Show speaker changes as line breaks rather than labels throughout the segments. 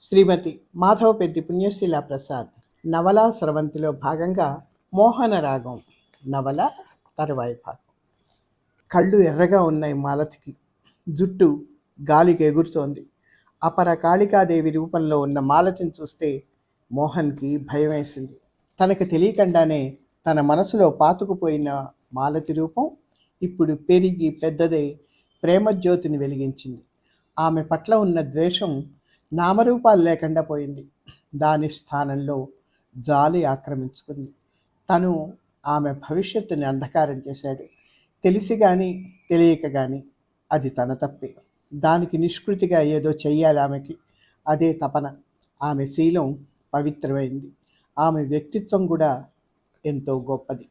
శ్రీమతి మాధవపెద్ది పుణ్యశీల ప్రసాద్ నవల స్రవంతిలో భాగంగా మోహన రాగం నవల తరువాయి భాగం. కళ్ళు ఎర్రగా ఉన్నాయి మాలతికి. జుట్టు గాలికి ఎగురుతోంది. అపర కాళికాదేవి రూపంలో ఉన్న మాలతిని చూస్తే మోహన్కి భయం వేసింది తనకు తెలియకుండానే తన మనసులో పాతుకుపోయిన మాలతి రూపం ఇప్పుడు పెరిగి పెద్దదై ప్రేమజ్యోతిని వెలిగించింది. ఆమె పట్ల ఉన్న ద్వేషం నామరూపాలు లేకుండా పోయింది. దాని స్థానంలో జాలి ఆక్రమించుకుంది. తను ఆమె భవిష్యత్తుని అంధకారం చేశాడు. తెలిసి కానీ తెలియక కానీ అది తన తప్పే. దానికి నిష్కృతిగా ఏదో చెయ్యాలి ఆమెకి. అదే తపన. ఆమె శీలం పవిత్రమైంది. ఆమె వ్యక్తిత్వం కూడా ఎంతో గొప్పది.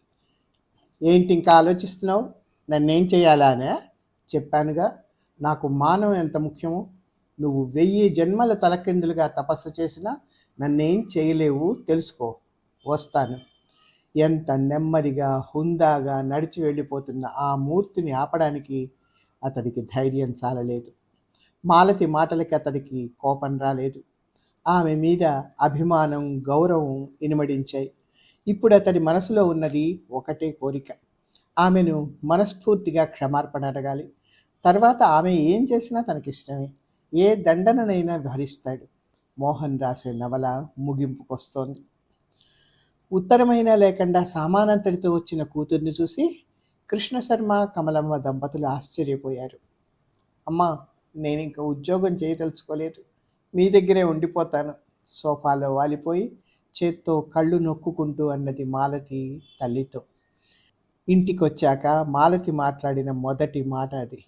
ఏంటి ఇంకా ఆలోచిస్తున్నావు? నన్నేం చేయాలా అనే చెప్పానుగా. నాకు మానవం ఎంత ముఖ్యమో నువ్వు వెయ్యి జన్మల తలకిందులుగా తపస్సు చేసినా నన్నేం చేయలేవు తెలుసుకో. వస్తాను. ఎంత నెమ్మదిగా హుందాగా నడిచి వెళ్ళిపోతున్న ఆ మూర్తిని ఆపడానికి అతడికి ధైర్యం చాలలేదు. మాలతి మాటలకి అతడికి కోపం రాలేదు. ఆమె మీద అభిమానం గౌరవం ఇనుమడించాయి. ఇప్పుడు అతడి మనసులో ఉన్నది ఒకటే కోరిక. ఆమెను మనస్ఫూర్తిగా క్షమార్పణ అడగాలి. తర్వాత ఆమె ఏం చేసినా తనకిష్టమే. ఏ దండననైనా భరిస్తాడు మోహన్ రాసే నవల ముగింపుకొస్తోంది. ఉత్తరమైనా లేకుండా సామానంతటితో వచ్చిన కూతుర్ని చూసి కృష్ణ శర్మ కమలమ్మ దంపతులు ఆశ్చర్యపోయారు. అమ్మా నేను ఇంకా ఉద్యోగం చేయదలుచుకోలేదు. మీ దగ్గరే ఉండిపోతాను. సోఫాలో వాలిపోయి చేత్తో కళ్ళు నొక్కుకుంటూ అన్నది మాలతి తల్లితో. ఇంటికొచ్చాక మాలతి మాట్లాడిన మొదటి మాట అది.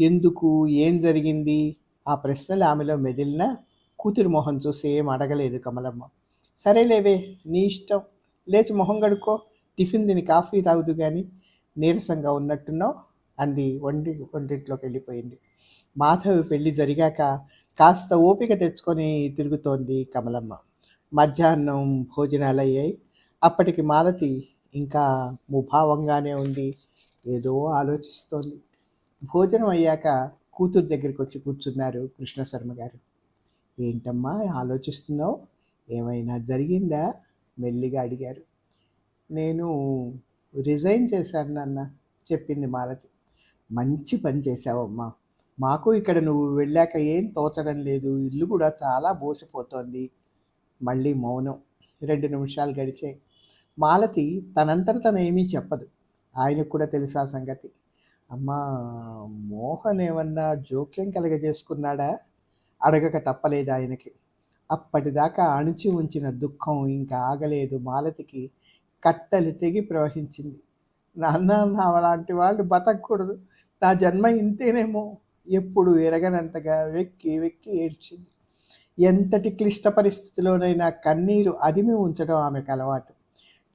ఎందుకు? ఏం జరిగింది? ఆ ప్రశ్నలు ఆమెలో మెదిలినా కూతురు మొహం చూసి ఏం అడగలేదు కమలమ్మ. సరేలేవే నీ ఇష్టం. లేచి మొహం గడుకో టిఫిన్ తిని కాఫీ తాగుదు కానీ నీరసంగా ఉన్నట్టున్నావు అంది వండి వంటింట్లోకి వెళ్ళిపోయింది. మాధవి పెళ్ళి జరిగాక కాస్త ఓపిక తెచ్చుకొని తిరుగుతోంది కమలమ్మ. మధ్యాహ్నం భోజనాలు అయ్యాయి అప్పటికి మాలతి ఇంకా ముభావంగానే ఉంది. ఏదో ఆలోచిస్తోంది. భోజనం అయ్యాక కూతురు దగ్గరికి వచ్చి కూర్చున్నారు కృష్ణశర్మ గారు. ఏంటమ్మా ఆలోచిస్తున్నావు? ఏమైనా జరిగిందా? మెల్లిగా అడిగారు. నేను రిజైన్ చేశాను నాన్న చెప్పింది మాలతి. మంచి పని చేశావమ్మా. మాకు ఇక్కడ నువ్వు వెళ్ళాక ఏం తోచడం లేదు. ఇల్లు కూడా చాలా బోసిపోతోంది. మళ్ళీ మౌనం. రెండు నిమిషాలు గడిచాయి. మాలతి తనంతట తను ఏమీ చెప్పదు. ఆయనకు కూడా తెలుసా సంగతి. అమ్మా మోహన్ ఏమన్నా జోక్యం కలగజేసుకున్నాడా? అడగక తప్పలేదు ఆయనకి. అప్పటిదాకా అణిచి ఉంచిన దుఃఖం ఇంకా ఆగలేదు మాలతికి. కట్టలు తెగి ప్రవహించింది. నాన్న నా అలాంటి వాళ్ళు బతకూడదు నా జన్మ ఇంతేనేమో. ఎప్పుడు ఎరగనంతగా వెక్కి వెక్కి ఏడ్చింది. ఎంతటి క్లిష్ట పరిస్థితిలోనైనా కన్నీరు అదిమి ఉంచడం ఆమెకు అలవాటు.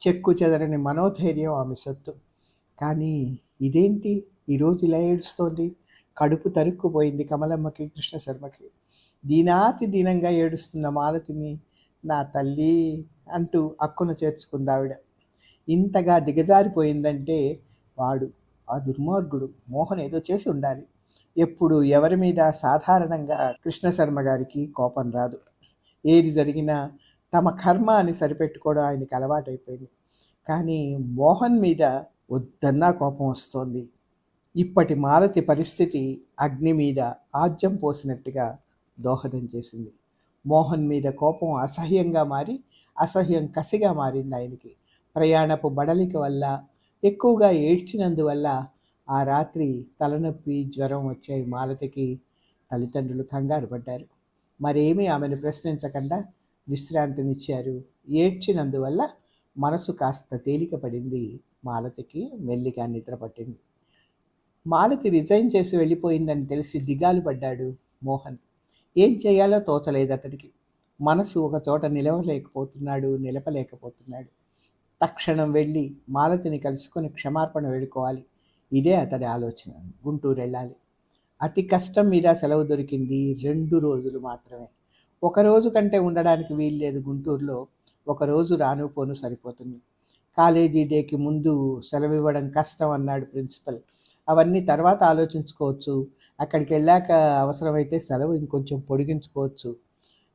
చెక్కు చెదరని మనోధైర్యం ఆమె సొత్తు. కానీ ఇదేంటి? ఈరోజు ఇలా ఏడుస్తోంది. కడుపు తరుక్కుపోయింది కమలమ్మకి కృష్ణశర్మకి. దీనాతి దీనంగా ఏడుస్తున్న మాలతిని నా తల్లి అంటూ అక్కును చేర్చుకుంది ఆవిడ. ఇంతగా దిగజారిపోయిందంటే వాడు ఆ దుర్మార్గుడు మోహన్ ఏదో చేసి ఉండాలి. ఎప్పుడు ఎవరి మీద సాధారణంగా కృష్ణశర్మ గారికి కోపం రాదు. ఏది జరిగినా తమ కర్మ అని సరిపెట్టుకోవడం ఆయనకి అలవాటైపోయింది. కానీ మోహన్ మీద వద్దన్నా కోపం వస్తోంది. ఇప్పటి మాలతి పరిస్థితి అగ్ని మీద ఆజ్యం పోసినట్టుగా దోహదం చేసింది. మోహన్ మీద కోపం అసహ్యంగా మారి అసహ్యం కసిగా మారింది ఆయనకి. ప్రయాణపు బడలిక వల్ల ఎక్కువగా ఏడ్చినందువల్ల ఆ రాత్రి తలనొప్పి జ్వరం వచ్చాయి మాలతికి. తల్లిదండ్రులు కంగారు పడ్డారు. మరేమీ ఆమెను ప్రశ్నించకుండా విశ్రాంతినిచ్చారు. ఏడ్చినందువల్ల మనసు కాస్త తేలిక పడింది మాలతికి మెల్లిగా నిద్ర పట్టింది మాలతి రిజైన్ చేసి వెళ్ళిపోయిందని తెలిసి దిగాలు పడ్డాడు మోహన్. ఏం చేయాలో తోచలేదు అతడికి మనసు ఒక చోట నిలవలేకపోతున్నాడు నిలపలేకపోతున్నాడు. తక్షణం వెళ్ళి మాలతిని కలుసుకొని క్షమార్పణ వేడుకోవాలి. ఇదే అతడి ఆలోచన. గుంటూరు వెళ్ళాలి. అతి కష్టం మీద సెలవు దొరికింది రెండు రోజులు మాత్రమే. ఒకరోజు కంటే ఉండడానికి వీల్లేదు గుంటూరులో. ఒకరోజు రాను పోను సరిపోతుంది. కాలేజీ డేకి ముందు సెలవు ఇవ్వడం కష్టం అన్నాడు ప్రిన్సిపల్. అవన్నీ తర్వాత ఆలోచించుకోవచ్చు. అక్కడికి వెళ్ళాక అవసరమైతే సెలవు ఇంకొంచెం పొడిగించుకోవచ్చు.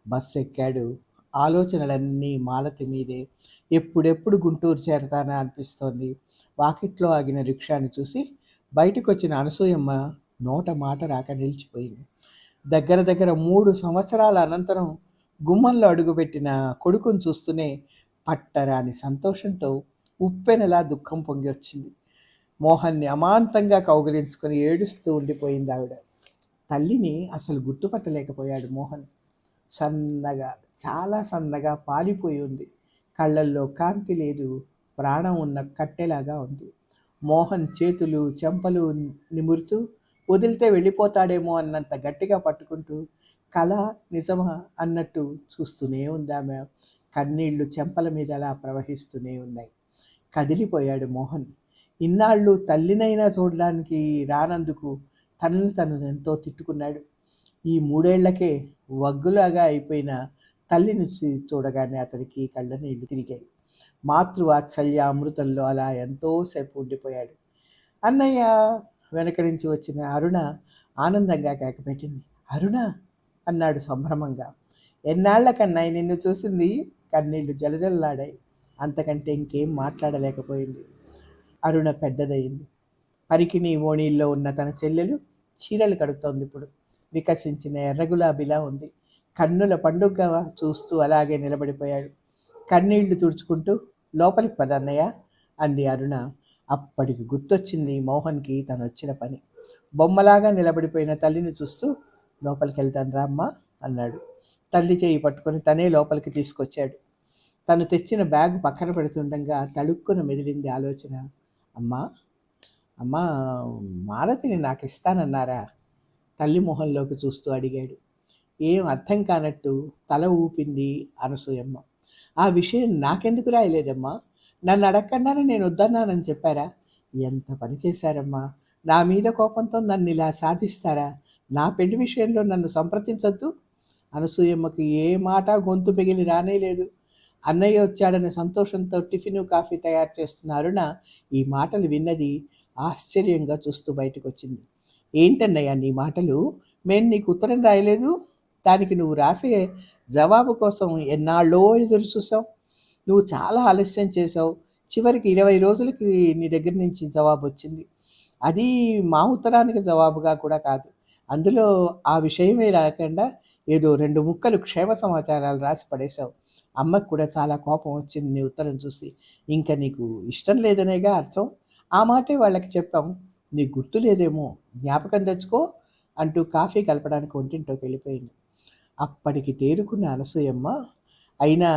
బస్సు ఎక్కాడు. ఆలోచనలన్నీ మాలతి మీదే ఎప్పుడెప్పుడు గుంటూరు చేరతానా అనిపిస్తోంది. వాకిట్లో ఆగిన రిక్షాని చూసి బయటకు వచ్చిన అనసూయమ్మ నోట మాట రాక నిలిచిపోయింది. దగ్గర దగ్గర మూడు సంవత్సరాల అనంతరం గుమ్మంలో అడుగుపెట్టిన కొడుకును చూస్తూనే పట్టరాని సంతోషంతో ఉప్పెనలా దుఃఖం పొంగి వచ్చింది. మోహన్ని అమాంతంగా కౌగిలించుకొని ఏడుస్తూ ఉండిపోయింది ఆవిడ. తల్లిని అసలు గుర్తుపట్టలేకపోయాడు మోహన్. సన్నగా చాలా సన్నగా పాలిపోయి ఉంది. కళ్ళల్లో కాంతి లేదు ప్రాణం ఉన్న కట్టెలాగా ఉంది. మోహన్ చేతులు చెంపలు నిమురుతూ వదిలితే వెళ్ళిపోతాడేమో అన్నంత గట్టిగా పట్టుకుంటూ కళ నిజమా అన్నట్టు చూస్తూనే ఉంది ఆమె. కన్నీళ్ళు చెంపల మీద అలా ప్రవహిస్తూనే ఉన్నాయి. కదిలిపోయాడు మోహన్. ఇన్నాళ్ళు తల్లినైనా చూడడానికి రానందుకు తనని తను ఎంతో తిట్టుకున్నాడు. ఈ మూడేళ్ళకే వగ్గులాగా అయిపోయిన తల్లిని చూడగానే అతనికి కళ్ళ నీళ్ళు తిరిగాయి. మాతృవాత్సల్య అమృతంలో అలా ఎంతోసేపు ఉండిపోయాడు. అన్నయ్య వెనక నుంచి వచ్చిన అరుణ ఆనందంగా కేకపెట్టింది అరుణ! అన్నాడు సంభ్రమంగా. ఎన్నాళ్ళకన్నయ్య నిన్ను చూసింది? కన్నీళ్ళు జలజల్లాడాయి. అంతకంటే ఇంకేం మాట్లాడలేకపోయింది. అరుణ పెద్దదయ్యింది. పరికిణి ఓణీల్లో ఉన్న తన చెల్లెలు చీరలు కడుతోంది ఇప్పుడు. వికసించిన ఎర్ర గులాబీలా ఉంది. కన్నుల పండుగ చూస్తూ అలాగే నిలబడిపోయాడు. కన్నీళ్ళు తుడుచుకుంటూ లోపలికి పదన్నయ్య అంది అరుణ. అప్పటికి గుర్తొచ్చింది మోహన్కి తను వచ్చిన పని. బొమ్మలాగా నిలబడిపోయిన తల్లిని చూస్తూ లోపలికి వెళ్తాను రామ్మా అన్నాడు. తల్లి చేయి పట్టుకొని తనే లోపలికి తీసుకొచ్చాడు. తను తెచ్చిన బ్యాగ్ పక్కన పెడుతుండగా తడుక్కున మెదిలింది ఆలోచన. అమ్మా అమ్మా మాలతిని నాకు ఇస్తానన్నారా? తల్లి మొహంలోకి చూస్తూ అడిగాడు. ఏం అర్థం కానట్టు తల ఊపింది అనసూయమ్మ. ఆ విషయం నాకెందుకు రాయలేదమ్మా? నన్ను అడగకుండానే నేను వద్దన్నానని చెప్పారా? ఎంత పని చేశారమ్మా? నా మీద కోపంతో నన్ను ఇలా సాధిస్తారా? నా పెళ్ళి విషయంలో నన్ను సంప్రదించద్దు? అనసూయమ్మకి ఏ మాట గొంతు పెగిలి రానేలేదు. అన్నయ్య వచ్చాడనే సంతోషంతో టిఫిన్ కాఫీ తయారు చేస్తున్న అరుణ ఈ మాటలు విన్నది ఆశ్చర్యంగా చూస్తూ బయటకు వచ్చింది ఏంటన్నయ్య నీ మాటలు? మేము నీకు ఉత్తరం రాయలేదు. దానికి నువ్వు రాసే జవాబు కోసం ఎన్నాళ్ళో ఎదురు చూసావు నువ్వు చాలా ఆలస్యం చేసావు చివరికి ఇరవై రోజులకి నీ దగ్గర నుంచి జవాబు వచ్చింది. అది మా ఉత్తరానికి జవాబుగా కూడా కాదు. అందులో ఆ విషయమే రాకుండా ఏదో రెండు ముక్కలు క్షేమ సమాచారాలు రాసి పడేశావు. అమ్మకు కూడా చాలా కోపం వచ్చింది నీ ఉత్తరం చూసి. ఇంకా నీకు ఇష్టం లేదనేగా అర్థం. ఆ మాటే వాళ్ళకి చెప్పాం. నీకు గుర్తు లేదేమో జ్ఞాపకం తెచ్చుకో అంటూ కాఫీ కలపడానికి ఒంటింట్లోకి వెళ్ళిపోయింది. అప్పటికి తేరుకున్న అనసూయమ్మ అయినా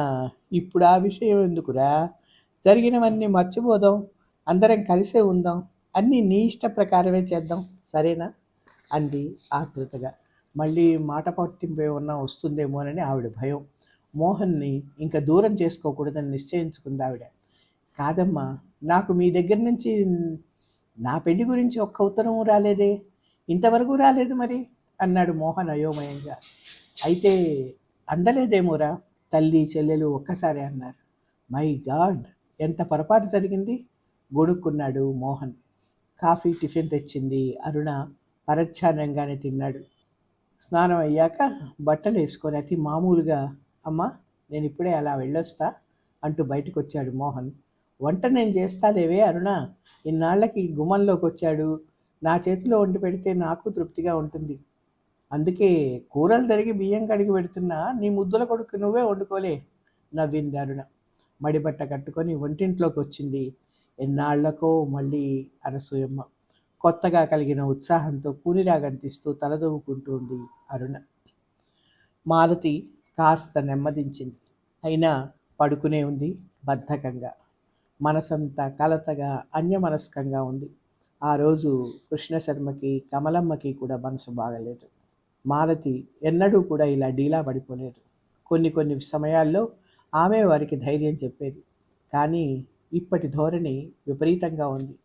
ఇప్పుడు ఆ విషయం ఎందుకురా? జరిగినవన్నీ మర్చిపోదాం అందరం కలిసే ఉందాం అన్నీ నీ ఇష్ట ప్రకారమే చేద్దాం సరేనా? అంది ఆతృతగా మళ్ళీ మాట పట్టింపు ఏమన్నా వస్తుందేమోనని ఆవిడ భయం. మోహన్ని ఇంకా దూరం చేసుకోకూడదని నిశ్చయించుకుంది ఆవిడ. కాదమ్మా నాకు మీ దగ్గర నుంచి నా పెళ్ళి గురించి ఒక్క ఉత్తరం రాలేదే. ఇంతవరకు రాలేదు మరి అన్నాడు మోహన్ అయోమయంగా. అయితే అందలేదేమోరా? తల్లి చెల్లెలు ఒక్కసారి అన్నారు. మై గాడ్ ఎంత పొరపాటు జరిగింది? గొడుక్కున్నాడు మోహన్. కాఫీ టిఫిన్ తెచ్చింది అరుణ పరధ్యానంగానే తిన్నాడు. స్నానం అయ్యాక బట్టలు వేసుకొని అతి మామూలుగా అమ్మా నేను ఇప్పుడే అలా వెళ్ళొస్తా అంటూ బయటకు వచ్చాడు మోహన్. వంట నేను చేస్తాలేవే అరుణ ఇన్నాళ్ళకి గుమ్మంలోకి వచ్చాడు నా చేతిలో వండి పెడితే నాకు తృప్తిగా ఉంటుంది. అందుకే కూరలు తరిగి బియ్యం కడిగి పెడుతున్నా నీ ముద్దుల కొడుకు నువ్వే వండుకోలే నవ్వింది అరుణ. మడిబట్ట కట్టుకొని వంటింట్లోకి వచ్చింది ఎన్నాళ్ళకో మళ్ళీ అనసూయమ్మ కొత్తగా కలిగిన ఉత్సాహంతో కూనిరాగంతిస్తూ తలదూవుకుంటుంది అరుణ. మాలతి కాస్త నెమ్మదించింది. అయినా పడుకునే ఉంది బద్ధకంగా. మనసంతా కలతగా అన్యమనస్కంగా ఉంది. ఆ రోజు కృష్ణశర్మకి కమలమ్మకి కూడా మనసు బాగలేదు. మాలతి ఎన్నడూ కూడా ఇలా డీలా పడిపోలేదు. కొన్ని కొన్ని సమయాల్లో ఆమె వారికి ధైర్యం చెప్పేది. కానీ ఇప్పటి ధోరణి విపరీతంగా ఉంది.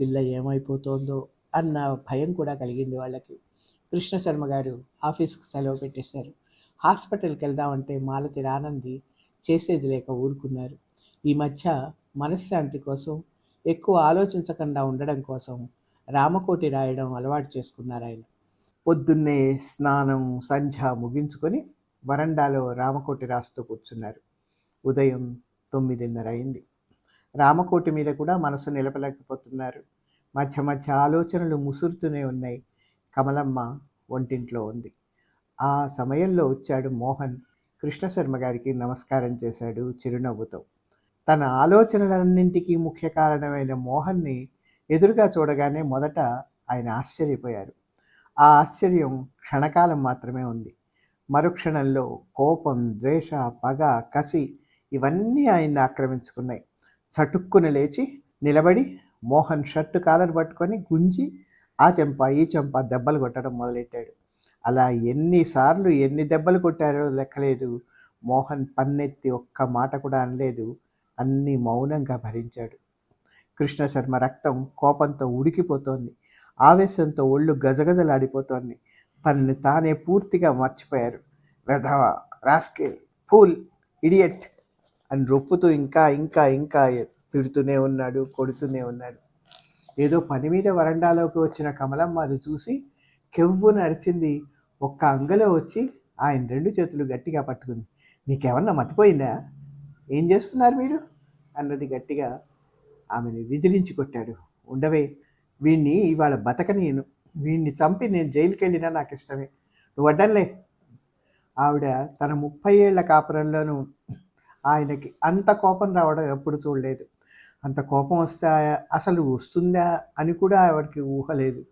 పిల్ల ఏమైపోతోందో అన్న భయం కూడా కలిగింది వాళ్ళకి. కృష్ణశర్మ గారు ఆఫీస్కి సెలవు పెట్టేశారు. హాస్పిటల్కి వెళ్దామంటే మాలతి రానంది చేసేది లేక ఊరుకున్నారు. ఈ మధ్య మనశ్శాంతి కోసం ఎక్కువ ఆలోచించకుండా ఉండడం కోసం రామకోటి రాయడం అలవాటు చేసుకున్నారు ఆయన. పొద్దున్నే స్నానం సంధ్య ముగించుకొని వరండాలో రామకోటి రాస్తూ కూర్చున్నారు. ఉదయం తొమ్మిదిన్నర అయింది. రామకోటి మీద కూడా మనసు నిలపలేకపోతున్నారు. మధ్య మధ్య ఆలోచనలు ముసురుతూనే ఉన్నాయి. కమలమ్మ ఒంటింట్లో ఉంది. ఆ సమయంలో వచ్చాడు మోహన్. కృష్ణశర్మ గారికి నమస్కారం చేశాడు చిరునవ్వుతో. తన ఆలోచనలన్నింటికీ ముఖ్య కారణమైన మోహన్ని ఎదురుగా చూడగానే మొదట ఆయన ఆశ్చర్యపోయారు. ఆ ఆశ్చర్యం క్షణకాలం మాత్రమే ఉంది. మరుక్షణంలో కోపం ద్వేష పగ కసి ఇవన్నీ ఆయన్ని ఆక్రమించుకున్నాయి. చటుక్కున లేచి నిలబడి మోహన్ షర్టు కాలర్ పట్టుకొని గుంజి ఆ చెంప ఈ చెంప దెబ్బలు కొట్టడం మొదలెట్టాడు. అలా ఎన్నిసార్లు ఎన్ని దెబ్బలు కొట్టారో లెక్కలేదు. మోహన్ పన్నెత్తి ఒక్క మాట కూడా అనలేదు. అన్నీ మౌనంగా భరించాడు. కృష్ణశర్మ రక్తం కోపంతో ఉడికిపోతోంది. ఆవేశంతో ఒళ్ళు గజగజలాడిపోతోంది. తనని తానే పూర్తిగా మర్చిపోయారు. వెధవ రాస్కెల్ ఫూల్ ఇడియట్ అని రొప్పుతూ ఇంకా ఇంకా ఇంకా తిడుతూనే ఉన్నాడు కొడుతూనే ఉన్నాడు. ఏదో పని మీద వరండాలోకి వచ్చిన కమలమ్మ అది చూసి కెవ్వు అరిచింది ఒక్క అంగలో వచ్చి ఆయన రెండు చేతులు గట్టిగా పట్టుకుంది. నీకేమన్నా మతిపోయిందా? ఏం చేస్తున్నారు మీరు? అన్నది గట్టిగా ఆమెను విదిలించి కొట్టాడు. ఉండవే వీణ్ణి ఇవాళ బతకనీయను వీణ్ణి చంపి నేను జైలుకి వెళ్ళినా నాకు ఇష్టమే నువ్వు అడ్డంలే. ఆవిడ తన ముప్పై ఏళ్ళ కాపురంలోనూ ఆయనకి అంత కోపం రావడం ఎప్పుడు చూడలేదు. అంత కోపం వస్తే అసలు వస్తుందా అని కూడా ఆవిడకి ఊహలేదు.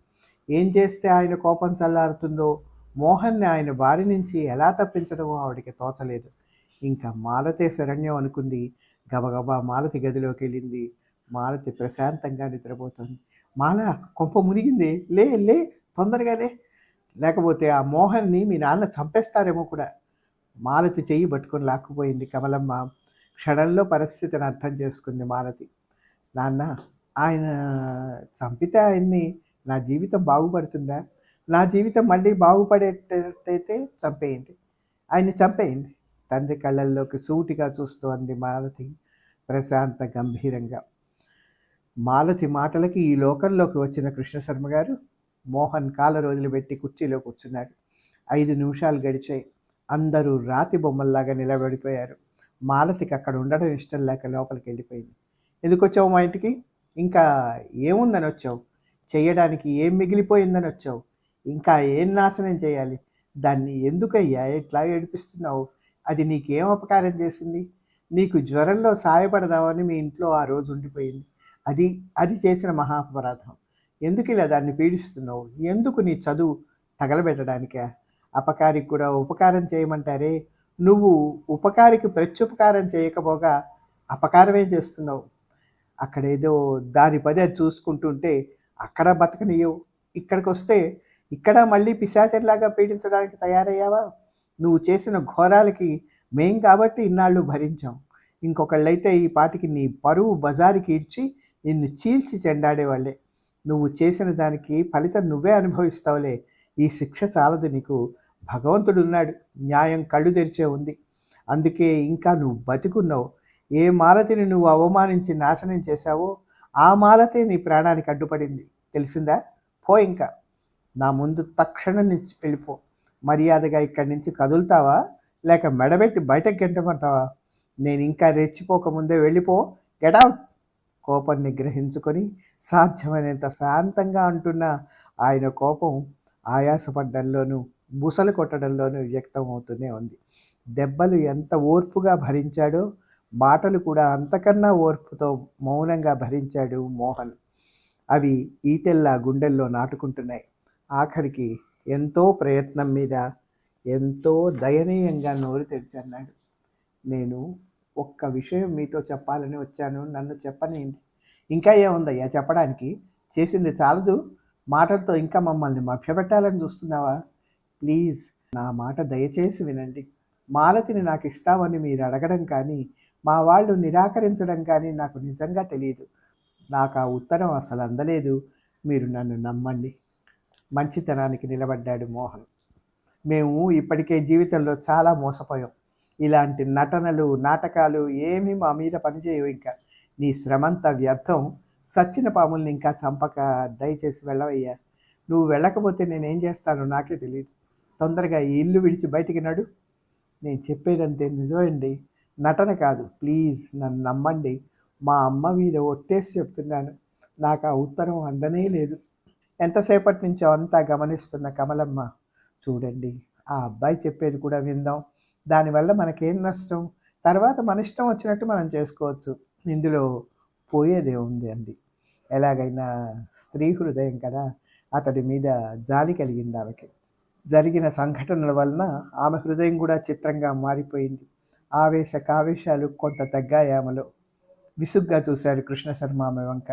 ఏం చేస్తే ఆయన కోపం చల్లారుతుందో మోహన్ని ఆయన బారి నుంచి ఎలా తప్పించడమో ఆవిడకి తోచలేదు. ఇంకా మాలతే శరణ్యం అనుకుంది. గబగబా మాలతి గదిలోకి వెళ్ళింది. మాలతి ప్రశాంతంగా నిద్రపోతుంది. మాల కొంప మునిగింది. లే లే తొందరగా లే. లేకపోతే ఆ మోహన్ని మీ నాన్న చంపేస్తారేమో కూడా. మాలతి చెయ్యి పట్టుకొని లాక్కుపోయింది. కమలమ్మ క్షణంలో పరిస్థితిని అర్థం చేసుకుంది మాలతి. నాన్న ఆయన చంపితే ఆయన్ని నా జీవితం బాగుపడుతుందా? నా జీవితం మళ్ళీ బాగుపడేటట్టయితే చంపేయండి. ఆయన చంపేయండి. తండ్రి కళ్ళల్లోకి సూటిగా చూస్తూ అంది మాలతి ప్రశాంత గంభీరంగా. మాలతి మాటలకి ఈ లోకంలోకి వచ్చిన కృష్ణశర్మ గారు మోహన్ కాల రోజులు పెట్టి కుర్చీలో కూర్చున్నాడు. ఐదు నిమిషాలు గడిచాయి. అందరూ రాతి బొమ్మల్లాగా నిలబడిపోయారు. మాలతికి అక్కడ ఉండడం ఇష్టం లేక లోపలికి వెళ్ళిపోయింది. ఎందుకు వచ్చావు మా ఇంటికి? ఇంకా ఏముందని వచ్చావు? చేయడానికి ఏం మిగిలిపోయిందని వచ్చావు? ఇంకా ఏం నాశనం చేయాలి? దాన్ని ఎందుకయ్యా ఎట్లా ఏడిపిస్తున్నావు? అది నీకేం ఉపకారం చేసింది? నీకు జ్వరంలో సాయపడదామని మీ ఇంట్లో ఆ రోజు ఉండిపోయింది. అది అది చేసిన మహాపరాధం. ఎందుకు ఇలా దాన్ని పీడిస్తున్నావు? ఎందుకు నీ చదువు తగలబెట్టడానికా? అపకారికి కూడా ఉపకారం చేయమంటారే? నువ్వు ఉపకారికి ప్రత్యుపకారం చేయకపోగా అపకారమే చేస్తున్నావు? అక్కడేదో దాని పది అది చూసుకుంటుంటే అక్కడ బతకనియవు ఇక్కడికి వస్తే ఇక్కడ మళ్ళీ పిశాచర్లాగా పీడించడానికి తయారయ్యావా? నువ్వు చేసిన ఘోరాలకి మేం కాబట్టి ఇన్నాళ్ళు భరించాం. ఇంకొకళ్ళైతే ఈ పాటికి నీ పరువు బజారుకి ఇడ్చి నిన్ను చీల్చి చెండాడేవాళ్ళే. నువ్వు చేసిన దానికి ఫలితం నువ్వే అనుభవిస్తావులే. ఈ శిక్ష చాలదు నీకు. భగవంతుడు ఉన్నాడు న్యాయం కళ్ళు తెరిచే ఉంది. అందుకే ఇంకా నువ్వు బతికున్నావు. ఏ మాలతిని నువ్వు అవమానించి నాశనం చేశావో ఆ మాలతే నీ ప్రాణానికి అడ్డుపడింది. తెలిసిందా? పో ఇంకా. నా ముందు తక్షణం నుంచి వెళ్ళిపో. మర్యాదగా ఇక్కడి నుంచి కదులుతావా? లేక మెడబెట్టి బయటకు గెంటమంటావా? నేను ఇంకా రెచ్చిపోకముందే వెళ్ళిపో. గెటౌట్ కోపం నిగ్రహించుకొని సాధ్యమైనంత శాంతంగా అంటున్న ఆయన కోపం ఆయాసపడ్డంలోనూ బుసలు కొట్టడంలోనూ వ్యక్తం అవుతూనే ఉంది. దెబ్బలు ఎంత ఓర్పుగా భరించాడో మాటలు కూడా అంతకన్నా ఓర్పుతో మౌనంగా భరించాడు మోహన్. అవి ఈటెల్లా గుండెల్లో నాటుకుంటున్నాయి. ఆఖరికి ఎంతో ప్రయత్నం మీద ఎంతో దయనీయంగా నోరు తెరిచి అన్నాడు. నేను ఒక్క విషయం మీతో చెప్పాలని వచ్చాను. నన్ను చెప్పనేయండి. ఇంకా ఏముందయ్యా? చెప్పడానికి చేసింది చాలదు. మాటలతో ఇంకా మమ్మల్ని మభ్యపెట్టాలని చూస్తున్నావా? ప్లీజ్ నా మాట దయచేసి వినండి. మాలతిని నాకు ఇస్తామని మీరు అడగడం కానీ మా వాళ్ళు నిరాకరించడం కానీ నాకు నిజంగా తెలియదు నాకు ఆ ఉత్తరం అసలు అందలేదు. మీరు నన్ను నమ్మండి. మంచితనానికి నిలబడ్డాడు మోహన్. మేము ఇప్పటికే జీవితంలో చాలా మోసపోయాం. ఇలాంటి నటనలు నాటకాలు ఏమీ మా మీద పనిచేయవు ఇంకా. నీ శ్రమంతా వ్యర్థం. సచ్చిన పాముల్ని ఇంకా చంపక దయచేసి వెళ్ళవయ్యా. నువ్వు వెళ్ళకపోతే నేనేం చేస్తానో నాకే తెలియదు తొందరగా ఈ ఇల్లు విడిచి బయటికి నడు. నేను చెప్పేదంతే నిజమండి. నటన కాదు ప్లీజ్ నన్ను నమ్మండి. మా అమ్మ మీద ఒట్టేసి చెప్తున్నాను. నాకు ఆ ఉత్తరం అందనే లేదు. ఎంతసేపటి నుంచో అంతా గమనిస్తున్న కమలమ్మ చూడండి ఆ అబ్బాయి చెప్పేది కూడా విందాం. దానివల్ల మనకేం నష్టం? తర్వాత మన ఇష్టం వచ్చినట్టు మనం చేసుకోవచ్చు. ఇందులో పోయేదే ఉంది అంది. ఎలాగైనా స్త్రీ హృదయం కదా అతడి మీద జాలి కలిగింది ఆమెకి. జరిగిన సంఘటనల వలన ఆమె హృదయం కూడా చిత్రంగా మారిపోయింది. ఆవేశ కావేశాలు కొంత తగ్గాయి ఆమెలో. విసుగ్గా చూశారు కృష్ణ శర్మ ఆమె వంక.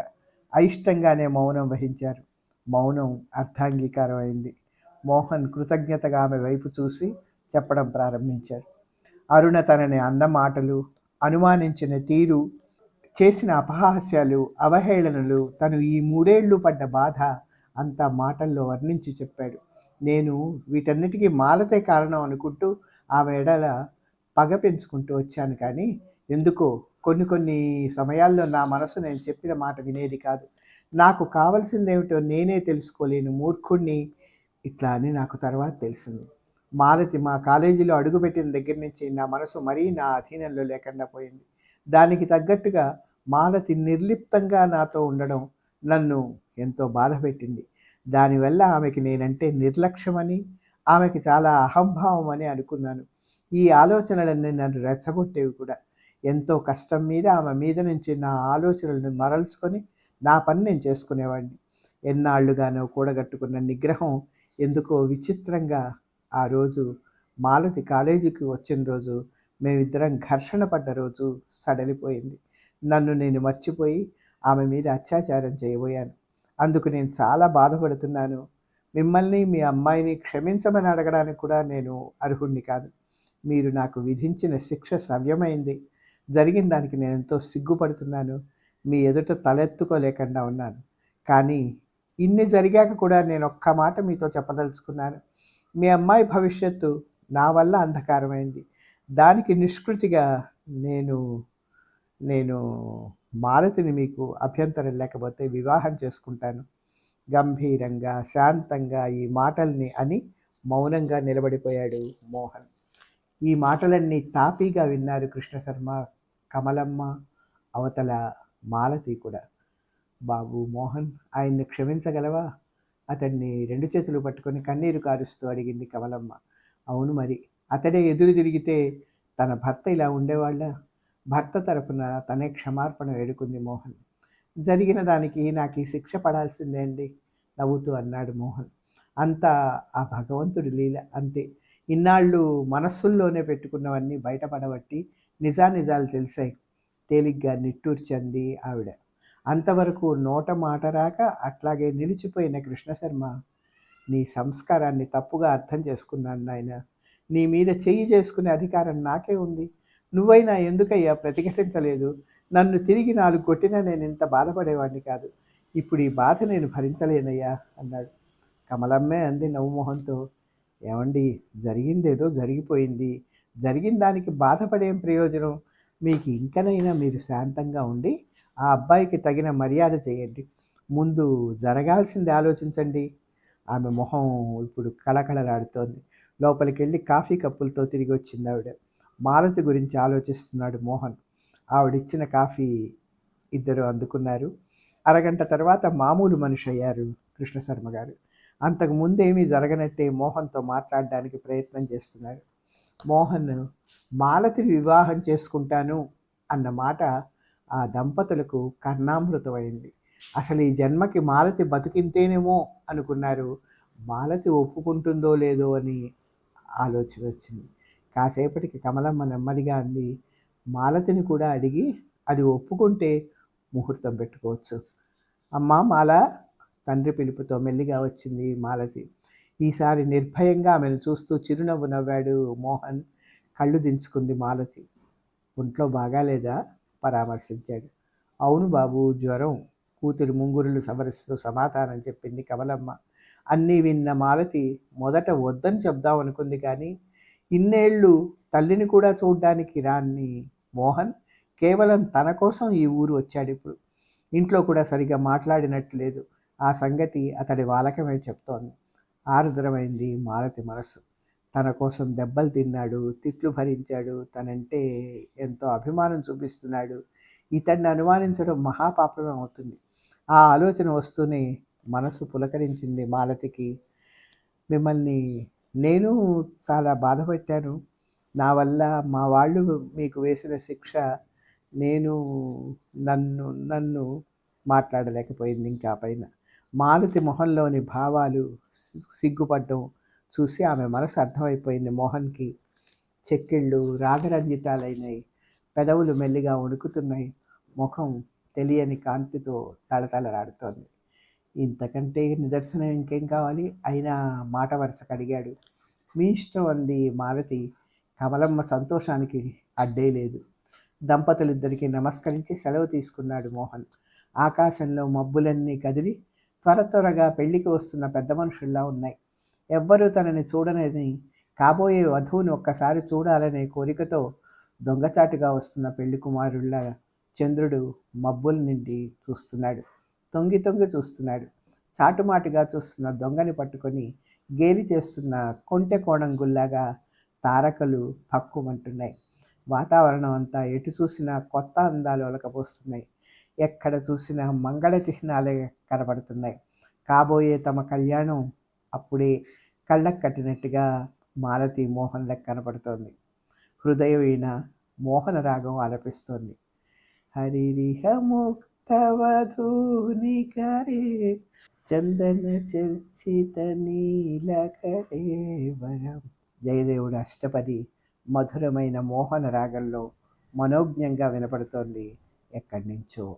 అయిష్టంగానే మౌనం వహించారు. మౌనం అర్థాంగీకారం అయింది మోహన్ కృతజ్ఞతగా ఆమె వైపు చూసి చెప్పడం ప్రారంభించాడు. అరుణ తనని అన్న మాటలు అనుమానించిన తీరు చేసిన అపహాస్యాలు అవహేళనలు తను ఈ మూడేళ్ళు పడ్డ బాధ అంతా మాటల్లో వర్ణించి చెప్పాడు. నేను వీటన్నిటికీ మాలతే కారణం అనుకుంటూ ఆమె ఎడల పగ పెంచుకుంటూ వచ్చాను కానీ ఎందుకో కొన్ని కొన్ని సమయాల్లో నా మనసు నేను చెప్పిన మాట వినేది కాదు. నాకు కావలసిందేమిటో నేనే తెలుసుకోలేను మూర్ఖుణ్ణి ఇట్లా అని నాకు తర్వాత తెలిసింది. మాలతి మా కాలేజీలో అడుగుపెట్టిన దగ్గర నుంచి నా మనసు మరీ నా అధీనంలో లేకుండా పోయింది. దానికి తగ్గట్టుగా మాలతి నిర్లిప్తంగా నాతో ఉండడం నన్ను ఎంతో బాధ పెట్టింది. దానివల్ల ఆమెకి నేనంటే నిర్లక్ష్యమని ఆమెకి చాలా అహంభావం అని అనుకున్నాను. ఈ ఆలోచనలన్నీ నన్ను రెచ్చగొట్టేవి కూడా. ఎంతో కష్టం మీద ఆమె మీద నుంచి నా ఆలోచనలను మరల్చుకొని నా పని నేను చేసుకునేవాడిని. ఎన్నాళ్ళుగానో కూడగట్టుకున్న నిగ్రహం ఎందుకో విచిత్రంగా ఆ రోజు మాలతి కాలేజీకి వచ్చిన రోజు మేమిద్దరం ఘర్షణ పడ్డ రోజు సడలిపోయింది. నన్ను నేను మర్చిపోయి ఆమె మీద అత్యాచారం చేయబోయాను. అందుకు నేను చాలా బాధపడుతున్నాను. మిమ్మల్ని మీ అమ్మాయిని క్షమించమని అడగడానికి కూడా నేను అర్హుణ్ణి కాదు. మీరు నాకు విధించిన శిక్ష సవ్యమైంది. జరిగిన దానికి నేను ఎంతో సిగ్గుపడుతున్నాను. మీ ఎదుట తలెత్తుకోలేకుండా ఉన్నాను. కానీ ఇన్ని జరిగాక కూడా నేను ఒక్క మాట మీతో చెప్పదలుచుకున్నాను. మీ అమ్మాయి భవిష్యత్తు నా వల్ల అంధకారమైంది. దానికి నిష్కృతిగా నేను నేను మారుతిని మీకు అభ్యంతరం లేకపోతే వివాహం చేసుకుంటాను. గంభీరంగా శాంతంగా ఈ మాటల్ని అని మౌనంగా నిలబడిపోయాడు మోహన్. ఈ మాటలన్నీ తాపీగా విన్నారు కృష్ణ శర్మ కమలమ్మ అవతల మాలతి కూడా. బాబు మోహన్ ఆయన్ని క్షమించగలవా? అతన్ని రెండు చేతులు పట్టుకొని కన్నీరు కారుస్తూ అడిగింది కమలమ్మ. అవును మరి అతడే ఎదురు తిరిగితే తన భర్త ఇలా ఉండేవాళ్ళ? భర్త తరపున తనే క్షమార్పణ వేడుకుంది మోహన్. జరిగిన దానికి నాకు ఈ శిక్ష పడాల్సిందే అండి నవ్వుతూ అన్నాడు మోహన్. అంతా ఆ భగవంతుడి లీల అంతే. ఇన్నాళ్ళు మనస్సుల్లోనే పెట్టుకున్నవన్నీ బయటపడబట్టి నిజానిజాలు తెలిసాయి. తేలిగ్గా నిట్టూర్చంది ఆవిడ. అంతవరకు నోట మాట రాక అట్లాగే నిలిచిపోయిన కృష్ణశర్మ నీ సంస్కారాన్ని తప్పుగా అర్థం చేసుకున్నాను నాయన. నీ మీద చెయ్యి చేసుకునే అధికారం నాకే ఉంది. నువ్వైనా ఎందుకయ్యా ప్రతిఘటించలేదు? నన్ను తిరిగి నాలుగు కొట్టినా నేను ఇంత బాధపడేవాడిని కాదు. ఇప్పుడు ఈ బాధ నేను భరించలేనయ్యా అన్నాడు. కమలమ్మే అంది నవ్వుమోహంతో. ఏమండి జరిగిందేదో జరిగిపోయింది. జరిగిన దానికి బాధపడేం ప్రయోజనం? మీకు ఇంకనైనా మీరు శాంతంగా ఉండి ఆ అబ్బాయికి తగిన మర్యాద చేయండి. ముందు జరగాల్సింది ఆలోచించండి. ఆమె మొహం ఇప్పుడు కళకళలాడుతోంది. లోపలికి వెళ్ళి కాఫీ కప్పులతో తిరిగి వచ్చింది ఆవిడ. మాలతి గురించి ఆలోచిస్తున్నాడు మోహన్. ఆవిడిచ్చిన కాఫీ ఇద్దరు అందుకున్నారు. అరగంట తర్వాత మామూలు మనిషి అయ్యారు కృష్ణశర్మ గారు. అంతకు ముందేమీ జరగనట్టే మోహన్తో మాట్లాడడానికి ప్రయత్నం చేస్తున్నారు మోహన్ మాలతిని వివాహం చేసుకుంటాను అన్న మాట ఆ దంపతులకు కర్ణామృతమైంది. అసలు ఈ జన్మకి మాలతి బతికింతేనేమో అనుకున్నారు. మాలతి ఒప్పుకుంటుందో లేదో అని ఆలోచన వచ్చింది. కాసేపటికి కమలమ్మ నెమ్మదిగా అంది మాలతిని కూడా అడిగి అది ఒప్పుకుంటే ముహూర్తం పెట్టుకోవచ్చు. అమ్మ మాల తండ్రి పిలుపుతో మెల్లిగా వచ్చింది మాలతి. ఈసారి నిర్భయంగా ఆమెను చూస్తూ చిరునవ్వు నవ్వాడు మోహన్. కళ్ళు దించుకుంది మాలతి. ఒంట్లో బాగాలేదా? పరామర్శించాడు. అవును బాబు జ్వరం. కూతురు ముంగురులు సవరిస్తూ సమాధానం చెప్పింది కమలమ్మ. అన్నీ విన్న మాలతి మొదట వద్దని చెప్దాం అనుకుంది కానీ ఇన్నేళ్ళు తల్లిని కూడా చూడ్డానికి రాని మోహన్ కేవలం తన కోసం ఈ ఊరు వచ్చాడు ఇప్పుడు. ఇంట్లో కూడా సరిగా మాట్లాడినట్లేదు ఆ సంగతి అతడి వాలకమే చెప్తోంది. ఆరుద్రమైంది మాలతి మనసు తన కోసం దెబ్బలు తిన్నాడు తిట్లు భరించాడు తనంటే ఎంతో అభిమానం చూపిస్తున్నాడు. ఇతన్ని అనుమానించడం మహాపాపమే అవుతుంది. ఆ ఆలోచన వస్తూనే మనసు పులకరించింది మాలతికి. మిమ్మల్ని నేను చాలా బాధపెట్టాను. నా వల్ల మా వాళ్ళు మీకు వేసిన శిక్ష నేను నన్ను నన్ను మాట్లాడలేకపోయింది ఇంకా పైన. మాలతి మొహంలోని భావాలు సిగ్గుపడ్డం చూసి ఆమె మనసు అర్థమైపోయింది మోహన్కి. చెక్కిళ్ళు రాగరంజితాలైనాయి పెదవులు మెల్లిగా వణుకుతున్నాయి. ముఖం తెలియని కాంతితో తళతళలాడుతోంది ఇంతకంటే నిదర్శనం ఇంకేం కావాలి? అయినా మాట వరుసకు అడిగాడు. మీ ఇష్టం అంది మాలతి కమలమ్మ సంతోషానికి అడ్డే లేదు. దంపతులిద్దరికీ నమస్కరించి సెలవు తీసుకున్నాడు మోహన్. ఆకాశంలో మబ్బులన్నీ కదిలి త్వర త్వరగా పెళ్ళికి వస్తున్న పెద్ద మనుషుల్లా ఉన్నాయి. ఎవ్వరూ తనని చూడనని కాబోయే వధువుని ఒక్కసారి చూడాలనే కోరికతో దొంగచాటుగా వస్తున్న పెళ్ళి కుమారుళ్ళ చంద్రుడు మబ్బుల నుండి చూస్తున్నాడు. తొంగి తొంగి చూస్తున్నాడు. చాటుమాటుగా చూస్తున్న దొంగని పట్టుకొని గేలి చేస్తున్న కొంటె కోణంగుల్లాగా తారకలు పక్కుమంటున్నాయి. వాతావరణం అంతా ఎటు చూసినా కొత్త అందాలు ఒలకపోస్తున్నాయి. ఎక్కడ చూసినా మంగళ చిహ్నాలే కనబడుతున్నాయి. కాబోయే తమ కళ్యాణం అప్పుడే కళ్ళకు కట్టినట్టుగా మాలతి మోహన్లకు కనపడుతోంది. హృదయమైన మోహన రాగం ఆలపిస్తోంది. హరిరిహ ముక్తవధూని కరే చందన చర్చిత నీలకడేవరం జయదేవుడు అష్టపది మధురమైన మోహన రాగంలో మనోజ్ఞంగా వినపడుతోంది. ఎక్కడి నుంచో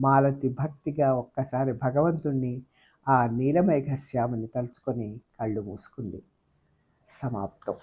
మాలతి భక్తిగా ఒక్కసారి భగవంతుణ్ణి ఆ నీలమేఘ శ్యామిని తలుచుకొని కళ్ళు మూసుకుంది. సమాప్తం.